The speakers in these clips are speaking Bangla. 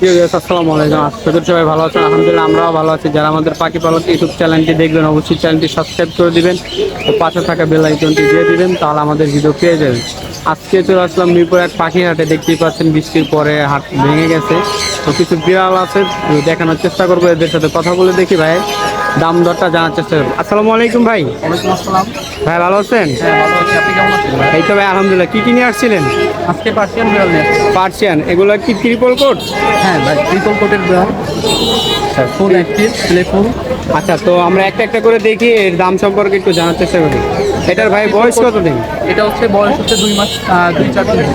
আসসালামু আলাইকুম। আশা সবাই ভালো আছেন। আলহামদুলিল্লাহ আমরাও ভালো আছি। যারা আমাদের পাখি পালক ইউটিউব চ্যানেলটি দেখবেন, অবশ্যই চ্যানেলটি সাবস্ক্রাইব করে দিবেন ও পাশে থাকা বেল আইকনটি দিয়ে দিবেন, তাহলে আমাদের ভিডিও পেয়ে যাবেন। আজকে চলে আসলাম মিরপুর এক পাখি হাটে। দেখতেই পাচ্ছেন বৃষ্টির পরে হাট ভেঙে গেছে। তো কিছু বিড়াল আছে, দেখানোর চেষ্টা করব, এদের সাথে কথা বলে দেখি ভাই। দাম দরটা জানার চেষ্টা করব। আসসালামু আলাইকুম ভাই। আসসালাম। ভাই ভালো আছেন? হ্যাঁ এই তো ভাই আলহামদুলিল্লাহ। কী কী নিয়ে আসছিলেন? আজকে পার্সিয়ান পার্সিয়ান এগুলো কি ত্রিপল কোট হ্যাঁ ভাই ত্রিপল কোটের ফুল অ্যাক্টিভ প্লেফুল আচ্ছা তো আমরা একটা একটা করে দেখি এর দাম সম্পর্কে একটু জানার চেষ্টা করি। এটার ভাই বয়স কত দিন? এটা হচ্ছে বয়স হচ্ছে দুই মাস দুই চার দিন।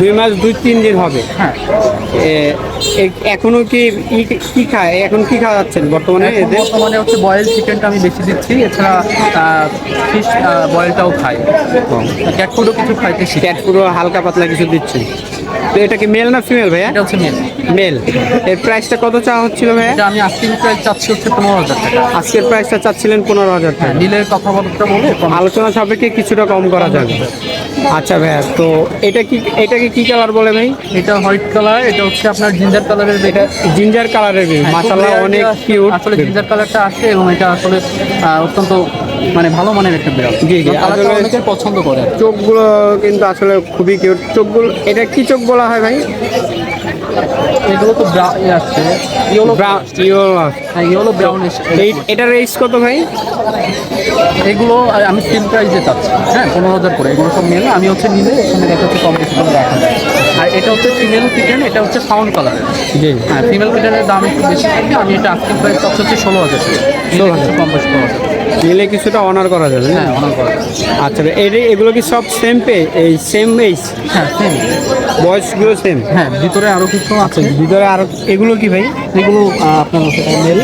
দুই মাস দুই তিন দিন হবে। হ্যাঁ। এখনও কি কি খায় এখন কি খাওয়াচ্ছেন বর্তমানে এদের? বর্তমানে হচ্ছে বয়েল চিকেনটা আমি বেশি দিচ্ছি এছাড়া ফিশ বয়েলটাও খাই। ক্যাট ফুডও কিছু খাইতে শিখি। ক্যাট পুরো হালকা পাতলা কিছু দিচ্ছেন। তো এটা কি মেল না ফিমেল ভাইয়া? এটা হচ্ছে মেন মেল এর প্রাইসটা কত চাওয়া হচ্ছিল ভাইয়া? এটা আমি আজকে প্রায় চাচ্ছি হচ্ছে পনেরো হাজার টাকা। আজকের প্রাইসটা চাচ্ছিলেন পনেরো হাজার হ্যাঁ টাকা নীলের কথাবার্তা বলে আলোচনা সাপেক্ষে কিছুটা কম করা যাবে। আচ্ছা ভাইয়া তো এটা কি এটাকে কি কালার বলে ভাই? এটা হোয়াইট কালার এটা হচ্ছে আপনার জিঞ্জার কালারের এটা জিঞ্জার কালারের মাসাল্লাহ অনেক কিউট আসলে জিঞ্জার কালারটা আসে এবং এটা আসলে অত্যন্ত মানে ভালো মানের একটা বিড়াল জি, জি, আসলে- অনেকে পছন্দ করে। চোখগুলো কিন্তু আসলে খুবই কিউট চোখগুলো এটা কি চোখ বলা হয় ভাই? এগুলো তো আসছে ইয়েলো হ্যাঁ ইয়েলো ব্রাউন এই এটার রেস কত ভাই? এগুলো আমি সেম প্রাইসে চাচ্ছি। হ্যাঁ পনেরো হাজার করে। এগুলো সব নিলে আমি হচ্ছে নিলে এখানে দেখা হচ্ছে কম বেশি রাখা আর এটা হচ্ছে ফিমেল কিটেন এটা হচ্ছে সাউন্ড কালার জি। হ্যাঁ ফিমেল কিটেনের দাম একটু বেশি থাকে আমি এটা আজকে প্রাইস চাচ্ছি হচ্ছে ষোলো হাজার ষোলো হাজার। কম বেশি করা নিলে কিছুটা অনার করা যাবে হ্যাঁ অনার করা আচ্ছা এই এগুলো কি সব সেম পে এই সেম এইজ হ্যাঁ সেম বয়সগুলো সেম হ্যাঁ ভিতরে আরও কিছু আছে। ভিতরে আর এগুলো কি ভাই? এগুলো আপনার মেল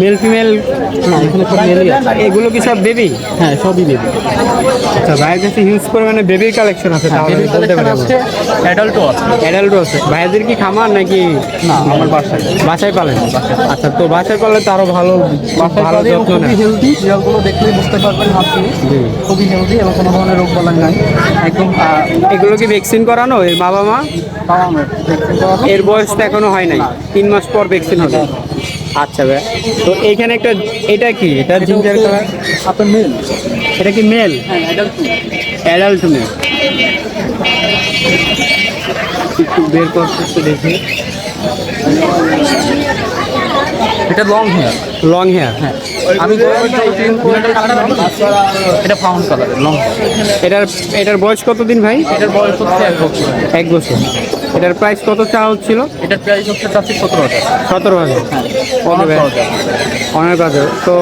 মেল ফিমেল না এখানে সব মেলই আছে। এগুলো কি সব বেবি হ্যাঁ সবই বেবি আচ্ছা ভাইয়ের কাছে হিউজ পরিমাণে বেবির কালেকশন আছে হ্যাঁ তাহলে বলতে কালেকশন আছে অ্যাডাল্টও আছে। অ্যাডাল্টও আছে। ভাইয়াদের কি খামার নাকি? না আমার বাসায়। বাসায় পালেন আচ্ছা তো বাসায় পারলে তো আরও ভালো ভালো যত্ন খুবই হেলদি দেখলেই বুঝতে পারবেন জি। খুবই হেলদি এবং কোনো ধরনের রোগ বালাই নাই। একদম এগুলো কি ভ্যাকসিন করানো? এর বাবা মা এর বয়স তো এখনও হয় নাই। তিন মাস পর ভ্যাকসিন হবে। আচ্ছা ভাই। তো এইখানে একটা এটা কি? এটা জিঞ্জার কালার আপনার মেল। এটা কি মেল? হ্যাঁ অ্যাডাল্ট মেল একটু বের করতে দেখি। এটা লং হেয়ার লং হেয়ার হ্যাঁ। আমি এটা ফাউন্ড কালারের লং এটার এটার বয়স কত দিন ভাই? এটার বয়স হচ্ছে এক বছর। এক বছর। এটার প্রাইস কত চাওয়া হচ্ছিল? এটার প্রাইস হচ্ছে চাচ্ছি সতেরো হাজার। সতেরো হাজার। ভাই। অনেক আছে তো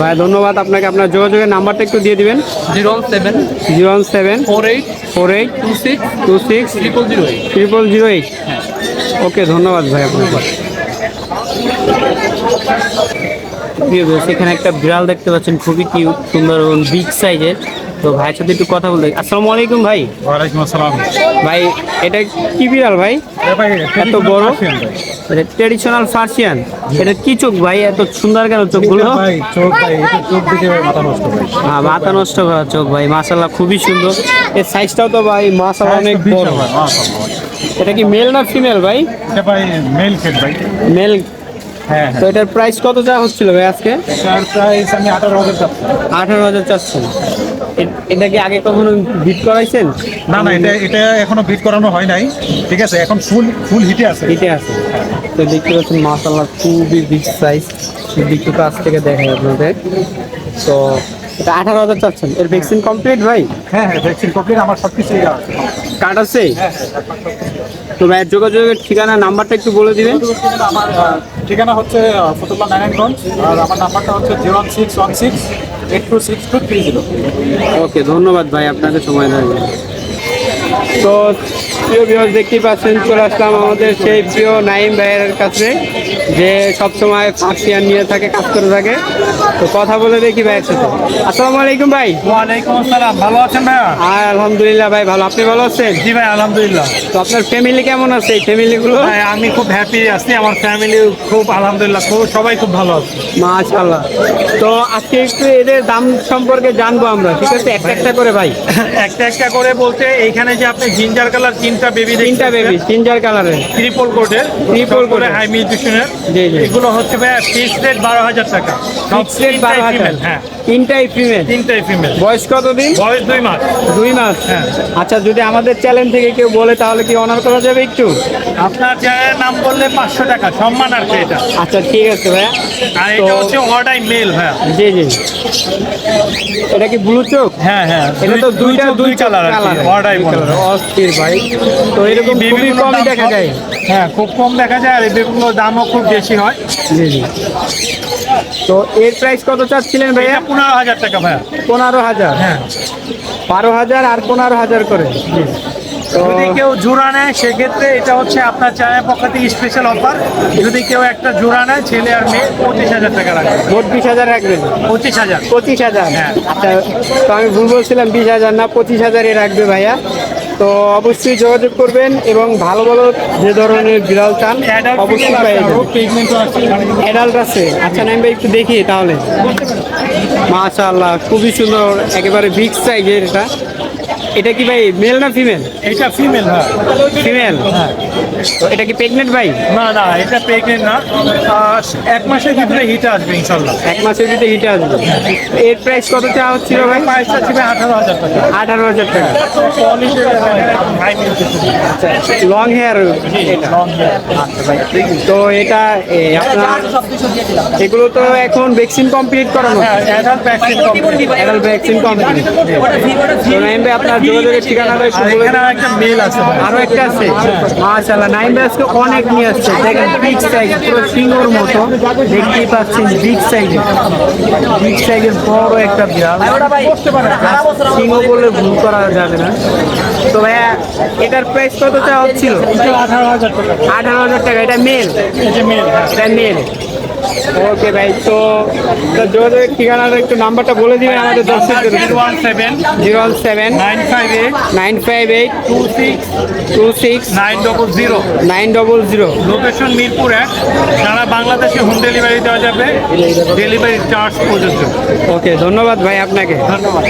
ভাই ধন্যবাদ আপনাকে। আপনার যোগাযোগের নাম্বারটা একটু দিয়ে দিবেন। Zero seven zero one seven four eight four eight two six two six triple zero eight. Triple zero eight. Okay ধন্যবাদ ভাই আপনাকে। দর্শক, এখানে একটা বিড়াল দেখতে পাচ্ছেন খুবই কিউট সুন্দর এবং বিগ সাইজের তো ভাইয়ের সাথে একটু কথা বলতে আসসালামু আলাইকুম ভাই। ওয়ালাইকুম আসসালাম। ভাই এটা কি বিড়াল ভাই? এত বড়? এটা ট্রেডিশনাল ফার্সিয়ান এটা কি চোখ ভাই? এত সুন্দর কেন চোখগুলো? ভাই চোখ ভাই এটা চোখ দিকে মাথা নষ্ট ভাই। হ্যাঁ মাথা নষ্ট করা চোখ ভাই মাশাল্লাহ খুবই সুন্দর। এর সাইজটাও তো ভাই মাশাল্লাহ অনেক বড়। এটা কি মেল না ফিমেল ভাই? এটা ভাই মেল ভাই। মেল তো এটার প্রাইস কত চা হচ্ছিল ভাই আজকে? প্রাইস আমি আঠারো হাজার আঠারো হাজার চারশো এটা কি আগে কখনো বিট করাইছেন? না না এটা এটা এখনও বিট করানো হয় নাই। ঠিক আছে এখন ফুল ফুল হিটে আছে। হিটে আছে। তো দেখতে পাচ্ছেন মাশাল্লাহ খুবই বিগ সাইজ দিকটু কাছ থেকে দেখাই আপনাদের। তো এটা আঠারো হাজার চাচ্ছেন। এর ভ্যাকসিন কমপ্লিট ভাই? হ্যাঁ হ্যাঁ ভ্যাকসিন কমপ্লিট আমার সব আছে। কার্ড আছে? তো ভাইয়ের যোগাযোগের ঠিকানা নাম্বারটা একটু বলে দিবেন। আমার ঠিকানা হচ্ছে ফতুল্লা নারায়ণগঞ্জ আর আমার নাম্বারটা হচ্ছে zero one six one six eight two six two three zero okay, ধন্যবাদ ভাই, আপনাকে সময় দেওয়ার। তো প্রিয় বিহস দেখতেই পাচ্ছেন চলে আসলাম আমাদের সেই প্রিয় নাইম ভাইয়ের কাছে যে সবসময় ফার্সিয়ান নিয়ে থাকে কাজ করে থাকে। তো কথা বলে দেখি ভাইয়ের সাথে। আসসালামু আলাইকুম ভাই। ওয়ালাইকুম আসসালাম। ভালো আছেন ভাইয়া? আর আলহামদুলিল্লাহ ভাই ভালো। আপনি ভালো আছেন? জি ভাই আলহামদুলিল্লাহ। তো আপনার ফ্যামিলি কেমন আছে এই ফ্যামিলিগুলো ভাই আমি খুব হ্যাপি আছি। আমার ফ্যামিলি খুব আলহামদুলিল্লাহ খুব সবাই খুব ভালো আছে। মাশাআল্লাহ। তো আজকে একটু এদের দাম সম্পর্কে জানব আমরা ঠিক আছে? একটা একটা করে ভাই। একটা একটা করে বলতে এইখানে যে আপনি জিঞ্জার কালার তিনটা বেবি তিনটা বেবি জিঞ্জার কালারের ট্রিপল Triple করে coat-এর। হাই মিউটিশনের। এগুলো হচ্ছে ভাই ফিক্স রেট বারো হাজার টাকা। ফিক্স রেট বারো হাজার। হ্যাঁ। তিনটাই ফিমেল তিনটাই ফিমেল বয়স কতদিন? বয়স দুই মাস। দুই মাস। হ্যাঁ। আচ্ছা যদি আমাদের চ্যানেল থেকে কেউ বলে তাহলে কি অনার করা যাবে একটু? আপনার চ্যানেলের নাম বললে পাঁচশো টাকা সম্মান আর কি এটা। আচ্ছা ঠিক আছে ভাইয়া। আর এটা হচ্ছে অর্ডাই মেল ভাইয়া। জি জি। এটা কি ব্লু চোখ? হ্যাঁ হ্যাঁ। এটা তো দুইটা দুই কালার কালার অর্ডাই অস্থির ভাই। তো এরকম খুবই কম দেখা যায়। হ্যাঁ খুব কম দেখা যায় আর এই বেবিগুলোর দামও খুব বেশি হয়। জি জি। তো এর প্রাইস কত চাচ্ছিলেন ভাইয়া? পনেরো হাজার টাকা ভাইয়া। পনেরো হাজার? হ্যাঁ। বারো হাজার আর পনেরো হাজার করে। তো যদি কেউ জোড়া নেয় সেক্ষেত্রে এটা হচ্ছে আপনার চ্যানেলের পক্ষ থেকে স্পেশাল অফার যদি কেউ একটা জোড়া নেয় ছেলে আর মেয়ে পঁচিশ হাজার টাকা রাখবে বত্রিশ হাজার রাখবেন পঁচিশ হাজার। পঁচিশ হাজার? হ্যাঁ। আচ্ছা তো আমি ভুল বলছিলাম বিশ হাজার না পঁচিশ হাজারই রাখবে ভাইয়া। তো অবশ্যই যোগাযোগ করবেন এবং ভালো ভালো যে ধরনের বিড়াল চান, অবশ্যই পাই অ্যাডাল্ট আছে। আচ্ছা নাইম ভাই, একটু দেখি তাহলে। মাশাআল্লাহ, খুবই সুন্দর, একেবারে বিগ সাইজের এটা। এটা কি ভাই মেল না ফিমেল এটা ফিমেল হ্যাঁ। ফিমেল তো এটা কি প্রেগনেন্ট ভাই? না না এটা প্রেগনেন্ট না। এক মাসের ভিতরে হিটে আসবে ইনশাল্লাহ এক মাসের ভিতরে হিটে আসবে। এর প্রাইস কত চাওয়া হচ্ছিল ভাই? প্রাইসটা ছিল আঠারো হাজার টাকা। আঠারো হাজার টাকা। লং হেয়ার তো এটা আপনার এগুলো তো এখন ভ্যাকসিন কমপ্লিট করানো। হ্যাঁ adult vaccine complete adult vaccine complete তো আপনার যোগাযোগের ঠিকানাটা একটু আর। একটা মেল আছে আরও একটা আছে। মাশাআল্লাহ নাইম ভাই আজকে অনেক নিয়ে আসছে। দেখেন বিগ সাইজ পুরো সিংহর মতো। দেখতেই পাচ্ছেন বিগ সাইজ বিগ সাইজের বড় একটা বিড়াল। সিংহ বলে ভুল করা যাবে না। তো ভাইয়া এটার প্রাইস কত চাওয়া হচ্ছিল? আঠারো হাজার টাকা। আঠারো হাজার টাকা এটা মেল এই যে মেল হ্যাঁ। এটা মেল ওকে ভাই তো যোগাযোগের ঠিকানাটা একটু নাম্বারটা বলে দিবেন আমাদের দর্শকদের zero one seven zero one seven nine five eight nine five eight two six two six nine double zero nine double zero. Location Mirpur এক। সারা বাংলাদেশে হোম ডেলিভারি দেওয়া যাবে। ডেলিভারি চার্জ প্রযোজ্য। ওকে ধন্যবাদ ভাই আপনাকে। ধন্যবাদ।